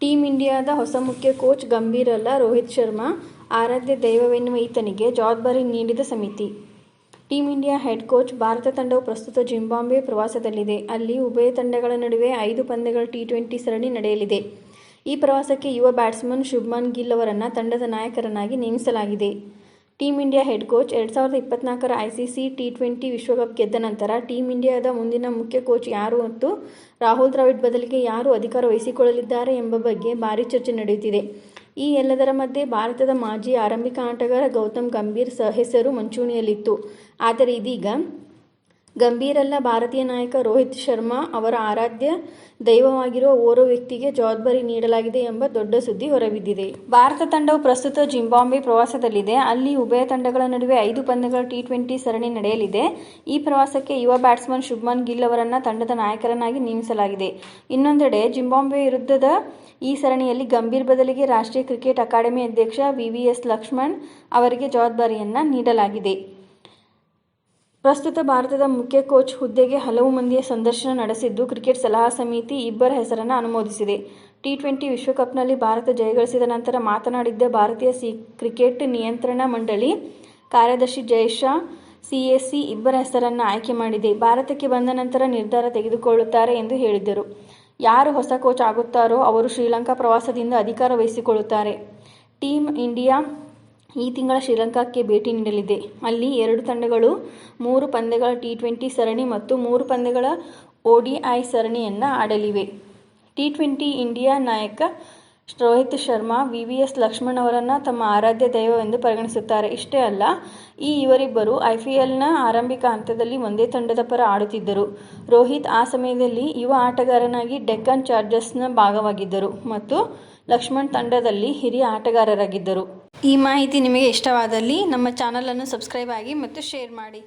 Team ಇಂಡಿಯಾದ ಹೊಸ ಮುಖ್ಯ ಕೋಚ್ ಗಂಭೀರ್ ಅಲ್ಲ ರೋಹಿತ್ ಶರ್ಮಾ, ಆರಾಧ್ಯ ದೈವವೆನ್ನುವ ಈತನಿಗೆ ಜವಾಬ್ದಾರಿ ನೀಡಿದ ಸಮಿತಿ. Team India head coach Bharat ತಂಡವು ಪ್ರಸ್ತುತ ಜಿಂಬಾಬ್ವೆ ಪ್ರವಾಸದಲ್ಲಿದೆ. ಅಲ್ಲಿ ಉಭಯ ತಂಡಗಳ ನಡುವೆ ಐದು ಪಂದ್ಯಗಳ ಟಿ ಟ್ವೆಂಟಿ ಸರಣಿ ನಡೆಯಲಿದೆ. ಈ ಪ್ರವಾಸಕ್ಕೆ ಯುವ ಬ್ಯಾಟ್ಸ್ಮನ್ ಶುಭ್ಮನ್ ಗಿಲ್ ಅವರನ್ನು ತಂಡದ ನಾಯಕರನ್ನಾಗಿ ನೇಮಿಸಲಾಗಿದೆ. ಟೀಮ್ ಇಂಡಿಯಾ ಹೆಡ್ ಕೋಚ್ ಎರಡು ಸಾವಿರದ ಇಪ್ಪತ್ನಾಲ್ಕರ ಐಸಿಸಿ ಟಿ ಟ್ವೆಂಟಿ ವಿಶ್ವಕಪ್ ಗೆದ್ದ ನಂತರ ಟೀಮ್ ಇಂಡಿಯಾದ ಮುಂದಿನ ಮುಖ್ಯ ಕೋಚ್ ಯಾರು ಮತ್ತು ರಾಹುಲ್ ದ್ರಾವಿಡ್ ಬದಲಿಗೆ ಯಾರು ಅಧಿಕಾರ ವಹಿಸಿಕೊಳ್ಳಲಿದ್ದಾರೆ ಎಂಬ ಬಗ್ಗೆ ಭಾರೀ ಚರ್ಚೆ ನಡೆಯುತ್ತಿದೆ. ಈ ಎಲ್ಲದರ ಮಧ್ಯೆ ಭಾರತದ ಮಾಜಿ ಆರಂಭಿಕ ಆಟಗಾರ ಗೌತಮ್ ಗಂಭೀರ್ ಸಹ ಹೆಸರು ಮುಂಚೂಣಿಯಲ್ಲಿತ್ತು. ಆದರೆ ಇದೀಗ ಗಂಭೀರಲ್ಲ. ಭಾರತೀಯ ನಾಯಕ ರೋಹಿತ್ ಶರ್ಮಾ ಅವರ ಆರಾಧ್ಯ ದೈವವಾಗಿರುವ ಓರ್ವ ವ್ಯಕ್ತಿಗೆ ಜವಾಬ್ದಾರಿ ನೀಡಲಾಗಿದೆ ಎಂಬ ದೊಡ್ಡ ಸುದ್ದಿ ಹೊರಬಿದ್ದಿದೆ. ಭಾರತ ತಂಡವು ಪ್ರಸ್ತುತ ಜಿಂಬಾಬ್ವೆ ಪ್ರವಾಸದಲ್ಲಿದೆ. ಅಲ್ಲಿ ಉಭಯ ತಂಡಗಳ ನಡುವೆ ಐದು ಪಂದ್ಯಗಳ ಟಿ ಟ್ವೆಂಟಿ ಸರಣಿ ನಡೆಯಲಿದೆ. ಈ ಪ್ರವಾಸಕ್ಕೆ ಯುವ ಬ್ಯಾಟ್ಸ್ಮನ್ ಶುಭ್ಮನ್ ಗಿಲ್ ಅವರನ್ನು ತಂಡದ ನಾಯಕರನ್ನಾಗಿ ನೇಮಿಸಲಾಗಿದೆ. ಇನ್ನೊಂದೆಡೆ ಜಿಂಬಾಬ್ವೆ ವಿರುದ್ಧದ ಈ ಸರಣಿಯಲ್ಲಿ ಗಂಭೀರ್ ಬದಲಿಗೆ ರಾಷ್ಟ್ರೀಯ ಕ್ರಿಕೆಟ್ ಅಕಾಡೆಮಿ ಅಧ್ಯಕ್ಷ ವಿವಿಎಸ್ ಲಕ್ಷ್ಮಣ್ ಅವರಿಗೆ ಜವಾಬ್ದಾರಿಯನ್ನು ನೀಡಲಾಗಿದೆ. ಪ್ರಸ್ತುತ ಭಾರತದ ಮುಖ್ಯ ಕೋಚ್ ಹುದ್ದೆಗೆ ಹಲವು ಮಂದಿಯ ಸಂದರ್ಶನ ನಡೆಸಿದ್ದು ಕ್ರಿಕೆಟ್ ಸಲಹಾ ಸಮಿತಿ ಇಬ್ಬರ ಹೆಸರನ್ನು ಅನುಮೋದಿಸಿದೆ. ಟಿ ಟ್ವೆಂಟಿ ವಿಶ್ವಕಪ್ನಲ್ಲಿ ಭಾರತ ಜಯಗಳಿಸಿದ ನಂತರ ಮಾತನಾಡಿದ್ದ ಭಾರತೀಯ ಸಿ ಕ್ರಿಕೆಟ್ ನಿಯಂತ್ರಣ ಮಂಡಳಿ ಕಾರ್ಯದರ್ಶಿ ಜಯಶಾ ಸಿಎಸಿ ಇಬ್ಬರ ಹೆಸರನ್ನು ಆಯ್ಕೆ ಮಾಡಿದೆ. ಭಾರತಕ್ಕೆ ಬಂದ ನಂತರ ನಿರ್ಧಾರ ತೆಗೆದುಕೊಳ್ಳುತ್ತಾರೆ ಎಂದು ಹೇಳಿದರು ಯಾರು ಹೊಸ ಕೋಚ್ ಆಗುತ್ತಾರೋ ಅವರು ಶ್ರೀಲಂಕಾ ಪ್ರವಾಸದಿಂದ ಅಧಿಕಾರ ವಹಿಸಿಕೊಳ್ಳುತ್ತಾರೆ. ಟೀಮ್ ಇಂಡಿಯಾ ಈ ತಿಂಗಳ ಶ್ರೀಲಂಕಾಕ್ಕೆ ಭೇಟಿ ನೀಡಲಿದೆ. ಅಲ್ಲಿ ಎರಡು ತಂಡಗಳು, ಮೂರು ಪಂದ್ಯಗಳ ಟಿ ಟ್ವೆಂಟಿ ಸರಣಿ ಮತ್ತು ಮೂರು ಪಂದ್ಯಗಳ ಒಡಿಐ ಸರಣಿಯನ್ನು ಆಡಲಿವೆ. ಟಿ ಟ್ವೆಂಟಿ ಇಂಡಿಯಾ ನಾಯಕ Rohit Sharma V V S Laxman ಅವರನ್ನು ತಮ್ಮ ಆರಾಧ್ಯ ದೈವವೆಂದು ಪರಿಗಣಿಸುತ್ತಾರೆ. ಇಷ್ಟೇ ಅಲ್ಲ, ಈ ಇವರಿಬ್ಬರು ಐ ಪಿ ಎಲ್ನ ಆರಂಭಿಕ ಹಂತದಲ್ಲಿ ಒಂದೇ ತಂಡದ ಪರ ಆಡುತ್ತಿದ್ದರು. ರೋಹಿತ್ ಆ ಸಮಯದಲ್ಲಿ ಯುವ ಆಟಗಾರನಾಗಿ ಡೆಕ್ಕನ್ ಚಾರ್ಜರ್ಸ್ನ ಭಾಗವಾಗಿದ್ದರು ಮತ್ತು ಲಕ್ಷ್ಮಣ್ ತಂಡದಲ್ಲಿ ಹಿರಿಯ ಆಟಗಾರರಾಗಿದ್ದರು. ಈ ಮಾಹಿತಿ ನಿಮಗೆ ಇಷ್ಟವಾದಲ್ಲಿ ನಮ್ಮ ಚಾನಲನ್ನು ಸಬ್ಸ್ಕ್ರೈಬ್ ಆಗಿ ಮತ್ತು ಶೇರ್ ಮಾಡಿ.